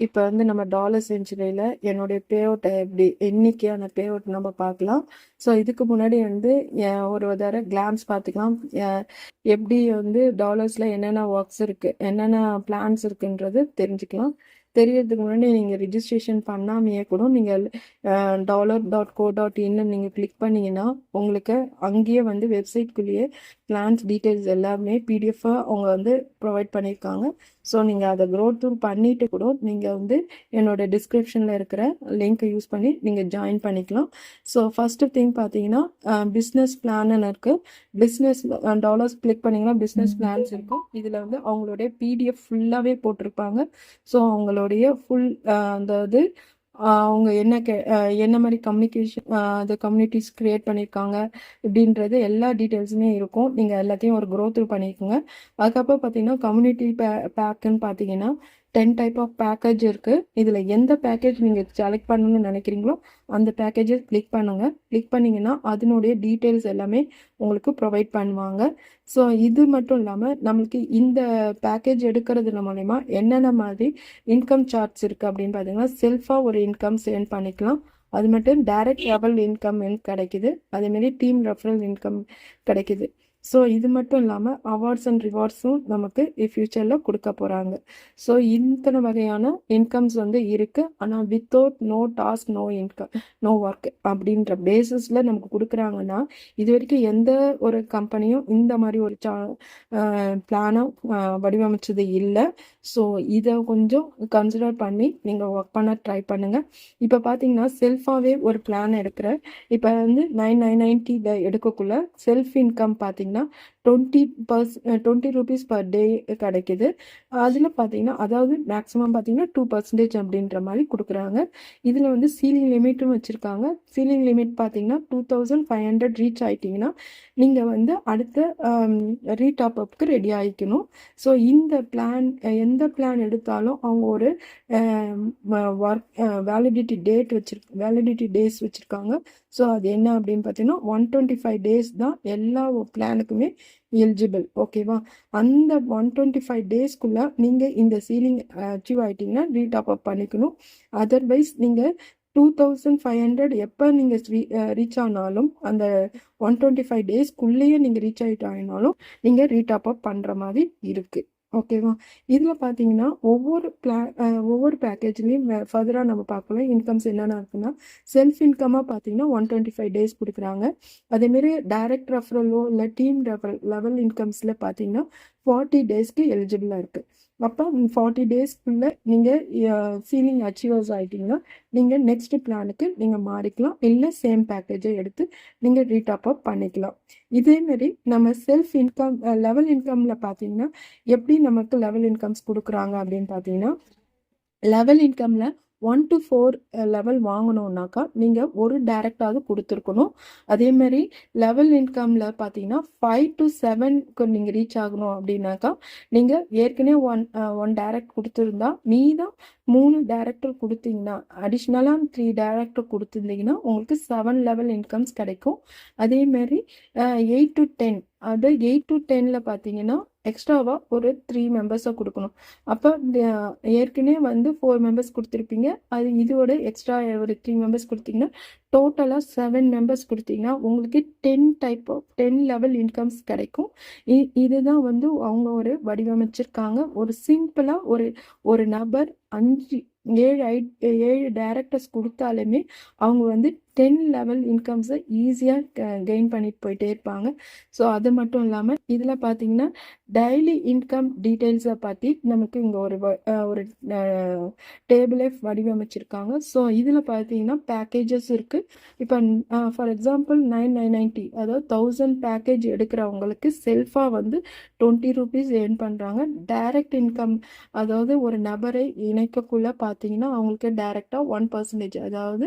இப்போ வந்து நம்ம டாலர் செஞ்சுரியில் என்னுடைய பே அவுட்டை எப்படி எண்ணிக்கையான பே அவுட் நம்ம பார்க்கலாம். ஸோ இதுக்கு முன்னாடி வந்து எ- ஒரு தடவை கிளான்ஸ் பார்த்துக்கலாம். எப்படி வந்து டாலர்ஸில் என்னென்ன ஒர்க்ஸ் இருக்குது என்னென்ன பிளான்ஸ் இருக்குன்றது தெரிஞ்சுக்கலாம். தெரியறதுக்கு முன்னாடி நீங்கள் ரிஜிஸ்ட்ரேஷன் பண்ணாமையே கூட நீங்கள் டாலர் டாட் கோ டாட் இன்னு நீங்கள் கிளிக் பண்ணீங்கன்னா உங்களுக்கு அங்கேயே வந்து வெப்சைட்குள்ளேயே பிளான்ஸ் டீட்டெயில்ஸ் எல்லாமே பிடிஎஃபாக அவங்க வந்து ப்ரொவைட் பண்ணியிருக்காங்க. ஸோ நீங்கள் அதை க்ரோ த்ரூ பண்ணிவிட்டு கூட நீங்கள் வந்து என்னோட டிஸ்கிரிப்ஷனில் இருக்கிற லிங்க்கை யூஸ் பண்ணி நீங்கள் ஜாயின் பண்ணிக்கலாம். ஸோ ஃபஸ்ட்டு திங் பார்த்தீங்கன்னா பிஸ்னஸ் பிளான்னு இருக்குது பிஸ்னஸ் டாலர்ஸ் கிளிக் பண்ணிங்கன்னா பிஸ்னஸ் பிளான்ஸ் இருக்கும். இதில் வந்து அவங்களுடைய பிடிஎஃப் ஃபுல்லாகவே போட்டிருப்பாங்க. ஸோ அவங்களுடைய ஃபுல் அந்த இது அவங்க என்ன கே என்ன மாதிரி கம்யூனிகேஷன் அது கம்யூனிட்டிஸ் க்ரியேட் பண்ணியிருக்காங்க இப்படின்றது எல்லா டீட்டெயில்ஸுமே இருக்கும். நீங்கள் எல்லாத்தையும் ஒரு க்ரோத் பண்ணிக்கோங்க. அதுக்கப்புறம் பார்த்தீங்கன்னா கம்யூனிட்டி பே பேக்குன்னு பார்த்தீங்கன்னா டென் டைப் ஆஃப் பேக்கேஜ் இருக்குது இதில் எந்த பேக்கேஜ் நீங்கள் செலக்ட் பண்ணணும்னு நினைக்கிறீங்களோ அந்த பேக்கேஜை கிளிக் பண்ணுங்கள் கிளிக் பண்ணிங்கன்னா அதனுடைய டீட்டெயில்ஸ் எல்லாமே உங்களுக்கு ப்ரொவைட் பண்ணுவாங்க. ஸோ இது மட்டும் இல்லாமல் நம்மளுக்கு இந்த பேக்கேஜ் எடுக்கிறது மூலயமா என்னென்ன மாதிரி இன்கம் சார்ட்ஸ் இருக்குது அப்படின்னு பார்த்தீங்கன்னா செல்ஃபாக ஒரு இன்கம் சேன் பண்ணிக்கலாம். அது மட்டும் டைரக்ட் லெவல் இன்கம் கிடைக்குது. அதேமாரி டீம் ரெஃபரல் இன்கம் கிடைக்குது. ஸோ இது மட்டும் இல்லாமல் அவார்ட்ஸ் அண்ட் ரிவார்ட்ஸும் நமக்கு ஃப்யூச்சரில் கொடுக்க போகிறாங்க ஸோ இத்தனை வகையான இன்கம்ஸ் வந்து இருக்குது ஆனால் without no task no income no work அப்படின்ற பேசிஸில் நமக்கு கொடுக்குறாங்கன்னா இது வரைக்கும் எந்த ஒரு கம்பெனியும் இந்த மாதிரி ஒரு சா பிளானை வடிவமைச்சது இல்லை. ஸோ இதை கொஞ்சம் கன்சிடர் பண்ணி நீங்கள் ஒர்க் பண்ண ட்ரை பண்ணுங்கள் இப்போ பார்த்தீங்கன்னா செல்ஃபாகவே ஒரு பிளான் எடுக்கிற இப்போ வந்து நைன் நைன் நைன்ட்டியில் எடுக்கக்குள்ள செல்ஃப் இன்கம் பார்த்தீங்கன்னா twenty purse twenty rupees per day கிடைக்குது. அதில் பார்த்தீங்கன்னா அதாவது மேக்ஸிமம் பார்த்தீங்கன்னா டூ பர்சன்டேஜ் அப்படின்ற மாதிரி கொடுக்குறாங்க. இதில் வந்து சீலிங் லிமிட்டும் வச்சுருக்காங்க. சீலிங் லிமிட் பார்த்தீங்கன்னா two thousand five hundred reach ஆகிட்டிங்கன்னா நீங்கள் வந்து அடுத்த ரீடாப் அப்க்கு ரெடி ஆகிக்கணும் ஸோ இந்த பிளான் எந்த பிளான் எடுத்தாலும் அவங்க ஒரு ஒர்க் வேலிடிட்டி டேட் வச்சிரு வேலிடிட்டி டேஸ் வச்சுருக்காங்க. ஸோ அது என்ன அப்படின்னு பார்த்தீங்கன்னா ஒன் டுவெண்ட்டி ஃபைவ் டேஸ் தான் எல்லா பிளானுக்குமே எலிஜிபிள் ஓகேவா அந்த ஒன் டுவெண்ட்டி ஃபைவ் டேஸ்க்குள்ளே நீங்கள் இந்த சீலிங் அச்சீவ் ஆகிட்டிங்கன்னா ரீடாப் அப் பண்ணிக்கணும். அதர்வைஸ் நீங்கள் டூ தௌசண்ட் ஃபைவ் ஹண்ட்ரட் எப்போ நீங்கள் ரீச் ஆனாலும் அந்த ஒன் டுவெண்ட்டி ஃபைவ் டேஸ்க்குள்ளேயே நீங்கள் ரீச் ஆகிட்டாங்கனாலும் நீங்கள் ரீடாப் அப் பண்ணுற மாதிரி இருக்குது ஓகேவா இதில் பார்த்தீங்கன்னா ஒவ்வொரு பிளா ஒவ்வொரு பேக்கேஜ்லேயும் ஃபர்தராக நம்ம பார்க்கலாம் இன்கம்ஸ் என்னென்ன இருக்குன்னா செல்ஃப் இன்கமாக பார்த்தீங்கன்னா ஒன் டுவெண்ட்டி ஃபைவ் டேஸ் கொடுக்குறாங்க அதேமாரி டைரக்ட் ரெஃபரலோ இல்லை டீம் ரெஃபரல் லெவல் இன்கம்ஸில் பார்த்தீங்கன்னா ஃபார்ட்டி டேஸ்க்கு எலிஜிபிளாக இருக்குது அப்போ ஃபார்ட்டி டேஸ்க்குள்ளே நீங்கள் சீலிங் அச்சீவர்ஸ் ஆகிட்டிங்கன்னா நீங்கள் நெக்ஸ்ட் பிளானுக்கு நீங்கள் மாறிக்கலாம். இல்லை சேம் பேக்கேஜை எடுத்து நீங்கள் ரீடாப் அப் பண்ணிக்கலாம். இதேமாரி நம்ம செல்ஃப் இன்கம் லெவல் இன்கமில் பார்த்தீங்கன்னா எப்படி நமக்கு லெவல் இன்கம்ஸ் கொடுக்குறாங்க அப்படின்னு பார்த்தீங்கன்னா லெவல் இன்கமில் one to four level uh, வாங்கணுன்னாக்கா நீங்கள் ஒரு டைரக்டாவது கொடுத்துருக்கணும். அதேமாரி லெவல் இன்கமில் பார்த்தீங்கன்னா ஃபைவ் டு செவனுக்கு நீங்கள் ரீச் ஆகணும் அப்படின்னாக்கா நீங்கள் ஏற்கனவே ஒன் ஒன் uh, டைரக்ட் கொடுத்துருந்தா மீதம் மூணு டேரக்டர் கொடுத்தீங்கன்னா அடிஷ்னலாக த்ரீ டேரக்டர் கொடுத்துருந்தீங்கன்னா உங்களுக்கு செவன் லெவல் இன்கம்ஸ் கிடைக்கும். அதேமாரி எயிட் டு டென் அது எயிட் டு டெனில் பார்த்தீங்கன்னா எக்ஸ்ட்ராவாக ஒரு த்ரீ மெம்பர்ஸை கொடுக்கணும். அப்போ ஏற்கனவே வந்து ஃபோர் மெம்பர்ஸ் கொடுத்துருப்பீங்க. அது இதோட எக்ஸ்ட்ரா ஒரு த்ரீ மெம்பர்ஸ் கொடுத்தீங்கன்னா டோட்டலாக செவன் மெம்பர்ஸ் கொடுத்தீங்கன்னா உங்களுக்கு ten type of ten level incomes கிடைக்கும். இ இதுதான் வந்து அவங்க ஒரு வடிவமைச்சிருக்காங்க. ஒரு சிம்பிளாக ஒரு ஒரு நபர் அஞ்சு ஏழு ஐ ஏழு டேரக்டர்ஸ் கொடுத்தாலுமே அவங்க வந்து டென் லெவல் இன்கம்ஸை ஈஸியாக கெயின் பண்ணிட்டு போயிட்டே இருப்பாங்க. ஸோ அது மட்டும் இல்லாமல் இதில் பார்த்தீங்கன்னா டெய்லி இன்கம் டீட்டெயில்ஸை பற்றி நமக்கு இங்கே ஒரு வ- ஒரு டேபிளே வடிவமைச்சிருக்காங்க. ஸோ இதில் பார்த்தீங்கன்னா பேக்கேஜஸ் இருக்குது இப்போ for example nine nine ninety அதாவது தௌசண்ட் பேக்கேஜ் எடுக்கிறவங்களுக்கு செல்ஃபாக வந்து டுவெண்ட்டி ருபீஸ் ஏர்ன் பண்ணுறாங்க டைரக்ட் இன்கம் அதாவது ஒரு நபரை இணைக்கக்குள்ளே பார்த்தீங்கன்னா அவங்களுக்கு டைரெக்டாக ஒன் பர்சன்டேஜ் அதாவது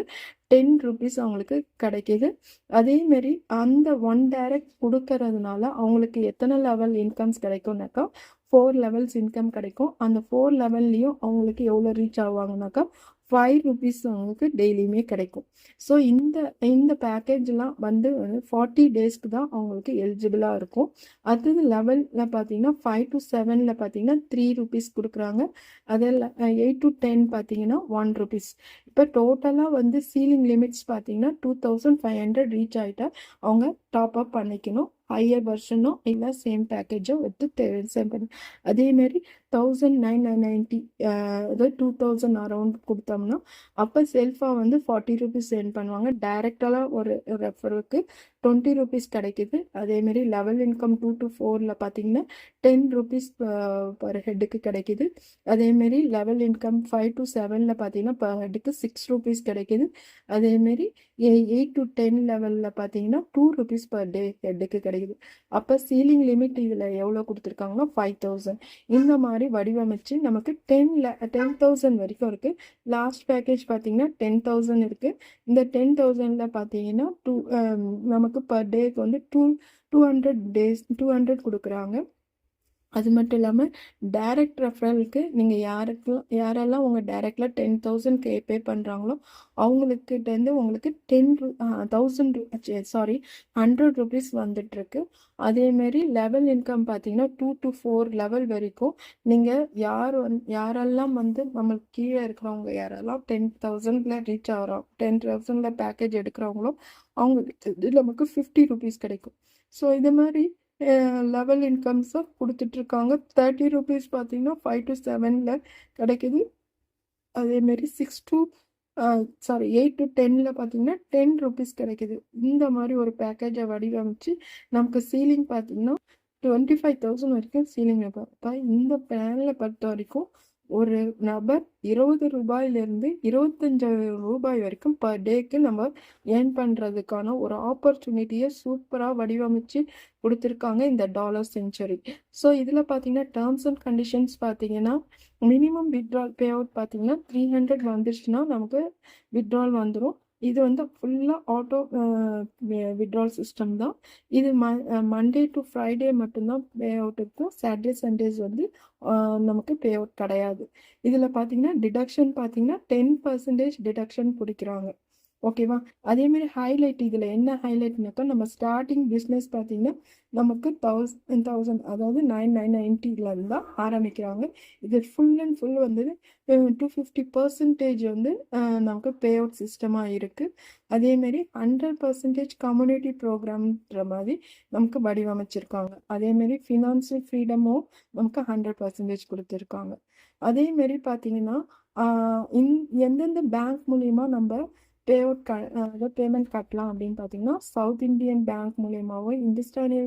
டென் ருபீஸ் அவங்களுக்கு கிடைக்கிது. அதேமாரி அந்த ஒன் டைரக்ட் கொடுக்கறதுனால அவங்களுக்கு எத்தனை லெவல் இன்கம்ஸ் கிடைக்கும்னாக்கா ஃபோர் லெவல்ஸ் இன்கம் கிடைக்கும். அந்த ஃபோர் லெவல்லையும் அவங்களுக்கு எவ்வளோ ரீச் ஆவாங்கனாக்கா ஃபைவ் ருபீஸ் அவங்களுக்கு டெய்லியுமே கிடைக்கும். ஸோ இந்த இந்த பேக்கேஜ்லாம் வந்து ஃபார்ட்டி டேஸ்க்கு தான் அவங்களுக்கு எலிஜிபிளாக இருக்கும். அடுத்தது லெவலில் பார்த்தீங்கன்னா ஃபைவ் டு செவனில் பார்த்தீங்கன்னா த்ரீ ருபீஸ் கொடுக்குறாங்க. அதில் எயிட் டு டென் பார்த்தீங்கன்னா ஒன் ருபீஸ் இப்போ டோட்டலாக வந்து சீலிங் லிமிட்ஸ் பார்த்தீங்கன்னா two thousand five hundred reach ஆகிட்டா அவங்க டாப் அப் பண்ணிக்கணும். ஹையர் வெர்ஷனோ இல்லை சேம் பேக்கேஜோ எடுத்து சேம் பண்ணி அதேமாரி தௌசண்ட் நைன் நைன் நைன்ட்டி அதாவது டூ தௌசண்ட் அரௌண்ட் கொடுத்தோம்னா அப்போ செல்ஃபாக வந்து ஃபார்ட்டி ருபீஸ் சென்ட் பண்ணுவாங்க. டைரெக்டாக ஒரு ரெஃபருக்கு டுவெண்ட்டி ருபீஸ் கிடைக்குது. அதேமாரி லெவல் இன்கம் டூ டு ஃபோரில் பார்த்தீங்கன்னா டென் ருபீஸ் பர் ஹெட்டுக்கு கிடைக்குது. அதேமாரி லெவல் இன்கம் ஃபைவ் டு செவனில் பார்த்தீங்கன்னா பர் ஹெட்டுக்கு சிக்ஸ் ருபீஸ் கிடைக்குது. அதேமாரி எயிட் டு டென் லெவலில் பார்த்தீங்கன்னா டூ ருபீஸ் பர் டே ஹெட்டுக்கு கிடைக்குது. அப்போ சீலிங் லிமிட் இதில் எவ்வளோ கொடுத்துருக்காங்கன்னா ஃபைவ் தௌசண்ட் இந்த மாதிரி வடிவமைச்சு நமக்கு டென்ல டென் தௌசண்ட் வரைக்கும் இருக்குது லாஸ்ட் பேக்கேஜ் பார்த்தீங்கன்னா டென் தௌசண்ட் இருக்குது இந்த டென் தௌசண்டில் பார்த்தீங்கன்னா டூ um, நமக்கு பர் டேக்கு வந்து two two hundred days two hundred கொடுக்குறாங்க. அது மட்டும் இல்லாமல் டைரக்ட் ரெஃபரலுக்கு நீங்கள் யாருக்கெல்லாம் யாரெல்லாம் உங்கள் டைரக்டில் டென் தௌசண்ட் கே பே பண்ணுறாங்களோ அவங்களுக்கிட்டேருந்து உங்களுக்கு ten thousand sorry hundred rupees வந்துட்டுருக்கு. அதேமாரி லெவல் இன்கம் பார்த்தீங்கன்னா டூ டு ஃபோர் லெவல் வரைக்கும் நீங்கள் யார் வந் யாரெல்லாம் வந்து நம்மளுக்கு கீழே இருக்கிறவங்க யாரெல்லாம் டென் தௌசண்டில் ரீச் ஆகிறோம் டென் தௌசண்டில் பேக்கேஜ் எடுக்கிறவங்களோ அவங்களுக்கு நமக்கு ஃபிஃப்டி ருபீஸ் கிடைக்கும். ஸோ இது மாதிரி லெவல் இன்கம்ஸாக கொடுத்துட்ருக்காங்க. தேர்ட்டி ருபீஸ் பார்த்தீங்கன்னா ஃபைவ் டு செவனில் கிடைக்குது. அதேமாரி six to sorry eight to டென்னில் பார்த்தீங்கன்னா டென் ருபீஸ் கிடைக்குது. இந்த மாதிரி ஒரு பேக்கேஜை வடிவமைச்சு நமக்கு சீலிங் பார்த்தீங்கன்னா டுவெண்ட்டி ஃபைவ் தௌசண்ட் வரைக்கும் சீலிங் பார்த்தா இந்த பிளானில் பொறுத்த வரைக்கும் ஒரு நபர் இருபது ரூபாயிலிருந்து இருபத்தஞ்சாயிரம் ரூபாய் வரைக்கும் பர் டேக்கு நம்ம ஏர்ன் பண்ணுறதுக்கான ஒரு ஆப்பர்ச்சுனிட்டியை சூப்பராக வடிவமைச்சு கொடுத்துருக்காங்க இந்த டாலர் செஞ்சுரி ஸோ இதில் பார்த்தீங்கன்னா டேர்ம்ஸ் அண்ட் கண்டிஷன்ஸ் பார்த்தீங்கன்னா மினிமம் வித்ட்ரால் பே அவுட் பார்த்தீங்கன்னா த்ரீ ஹண்ட்ரட் வந்துருச்சுன்னா நமக்கு வித்ட்ரால் வந்துடும் இது வந்து ஃபுல்லாக ஆட்டோ விட்ரால் சிஸ்டம் தான். இது ம மண்டே டு ஃப்ரைடே மட்டும்தான் பே அவுட் இருக்கும் சாட்டர்டே சண்டேஸ் வந்து நமக்கு பே அவுட் கிடையாது. இதில் பார்த்தீங்கன்னா டிடக்ஷன் பார்த்தீங்கன்னா டென் பர்சன்டேஜ் டிடக்ஷன் பிடிக்கிறாங்க. ஓகேவா அதேமாரி ஹைலைட் இதில் என்ன ஹைலைட்னாக்கா நம்ம ஸ்டார்டிங் பிஸ்னஸ் பார்த்தீங்கன்னா நமக்கு தௌசண்ட் தௌசண்ட் அதாவது நைன் நைன் நைன்ட்டிலேருந்து தான் ஆரம்பிக்கிறாங்க. இது ஃபுல் அண்ட் ஃபுல் வந்து டூ ஃபிஃப்டி பர்சன்டேஜ் வந்து நமக்கு பே அவுட் சிஸ்டமாக இருக்குது அதேமாரி ஹண்ட்ரட் பர்சன்டேஜ் கம்யூனிட்டி ப்ரோக்ராம்ன்ற மாதிரி நமக்கு வடிவமைச்சிருக்காங்க. அதேமாரி ஃபினான்ஷியல் ஃப்ரீடமும் நமக்கு ஹண்ட்ரட் பர்சன்டேஜ் கொடுத்துருக்காங்க. அதேமாரி பார்த்தீங்கன்னா இந் எந்தெந்த பேங்க் மூலிமா நம்ம பே அவுட் க அதாவது பேமெண்ட் கட்டலாம் அப்படின்னு பார்த்தீங்கன்னா சவுத் இந்தியன் பேங்க் மூலியமாகவும் இந்துஸ்தானிய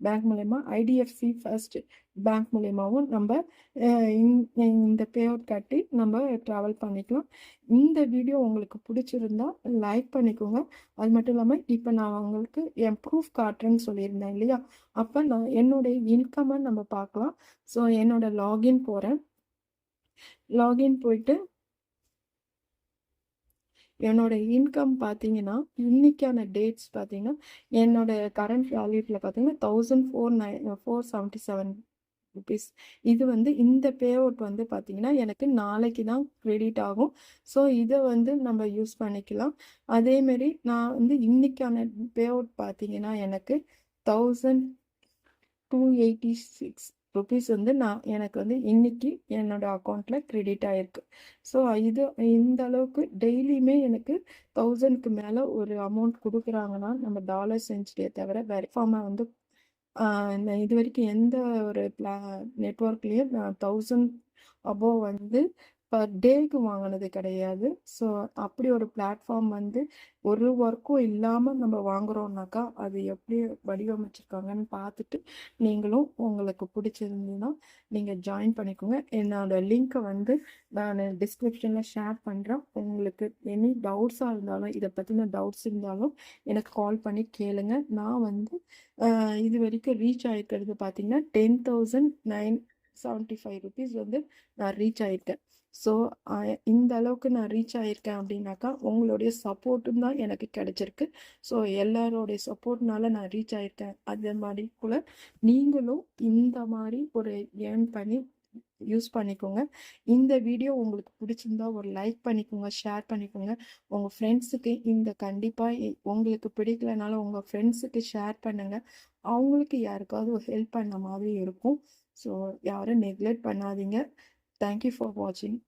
பேங்க் மூலயமா ஐடிஎஃப்சி ஃபர்ஸ்ட் பேங்க் மூலயமாவும் நம்ம இந்த பே அவுட் கட்டி நம்ம ட்ராவல் பண்ணிக்கலாம். இந்த வீடியோ உங்களுக்கு பிடிச்சிருந்தா லைக் பண்ணிக்கோங்க. அது மட்டும் இல்லாமல் இப்போ நான் உங்களுக்கு என் ப்ரூஃப் காட்டுறேன்னு சொல்லியிருந்தேன் இல்லையா? அப்போ நான் என்னுடைய இன்கம்மை நம்ம பார்க்கலாம். ஸோ என்னோட லாகின் போகிறேன் லாகின் போயிட்டு என்னோட இன்கம் பார்த்தீங்கன்னா இன்னைக்கான டேட்ஸ் பார்த்தீங்கன்னா என்னோட கரண்ட் வேல்யூட்டில் பார்த்தீங்கன்னா thousand four nine four seventy seven rupees இது வந்து இந்த பே அவுட் வந்து பார்த்தீங்கன்னா எனக்கு நாளைக்கு தான் கிரெடிட் ஆகும். ஸோ இதை வந்து நம்ம யூஸ் பண்ணிக்கலாம். அதேமாரி நான் வந்து இன்னைக்கான பே அவுட் பார்த்தீங்கன்னா எனக்கு thousand two eighty six rupees வந்து நான் எனக்கு வந்து இன்னைக்கு என்னோட அக்கௌண்ட்டில் க்ரெடிட் ஆகிருக்கு ஸோ இது இந்த அளவுக்கு டெய்லியுமே எனக்கு தௌசண்ட்க்கு மேலே ஒரு அமௌண்ட் கொடுக்குறாங்கன்னா நம்ம டாலர் செஞ்சுட்டே தவிர வேறு வந்து இது வரைக்கும் எந்த ஒரு பிளா நெட்ஒர்க்லேயும் நான் தௌசண்ட் அபோவ் வந்து பர் டேக்கு வாங்கினது கிடையாது. ஸோ அப்படி ஒரு பிளாட்ஃபார்ம் வந்து ஒரு ஒர்க்கும் இல்லாமல் நம்ம வாங்குறோம்னாக்கா அது எப்படி வடிவமைச்சிருக்காங்கன்னு பார்த்துட்டு நீங்களும் உங்களுக்கு பிடிச்சிருந்துன்னா நீங்கள் ஜாயின் பண்ணிக்கோங்க. என்னோட லிங்க்கை வந்து நான் டிஸ்கிரிப்ஷனில் ஷேர் பண்ணுறேன் உங்களுக்கு எனி டவுட்ஸாக இருந்தாலும் இதை பற்றின டவுட்ஸ் இருந்தாலும் எனக்கு கால் பண்ணி கேளுங்க. நான் வந்து இது வரைக்கும் ரீச் ஆகிருக்கிறது பார்த்தீங்கன்னா ten thousand nine seventy five rupees வந்து நான் ரீச் ஆகிருக்கேன் ஸோ இந்த அளவுக்கு நான் ரீச் ஆகியிருக்கேன் அப்படின்னாக்கா உங்களுடைய சப்போர்ட்டும் தான் எனக்கு கிடைச்சிருக்கு. ஸோ எல்லாரோடைய சப்போர்ட்னால நான் ரீச் ஆகியிருக்கேன் அதே மாதிரி கூட நீங்களும் இந்த மாதிரி ஒரு ஏர்ன் பண்ணி யூஸ் பண்ணிக்கோங்க. இந்த வீடியோ உங்களுக்கு பிடிச்சிருந்தா ஒரு லைக் பண்ணிக்கோங்க ஷேர் பண்ணிக்கோங்க. உங்கள் ஃப்ரெண்ட்ஸுக்கு இந்த கண்டிப்பாக உங்களுக்கு பிடிக்கலனாலும் உங்கள் ஃப்ரெண்ட்ஸுக்கு ஷேர் பண்ணுங்கள் அவங்களுக்கு யாருக்காவது ஒரு ஹெல்ப் பண்ண மாதிரி இருக்கும். ஸோ யாரும் நெக்லெக்ட் பண்ணாதீங்க. தேங்க்யூ ஃபார் வாட்சிங்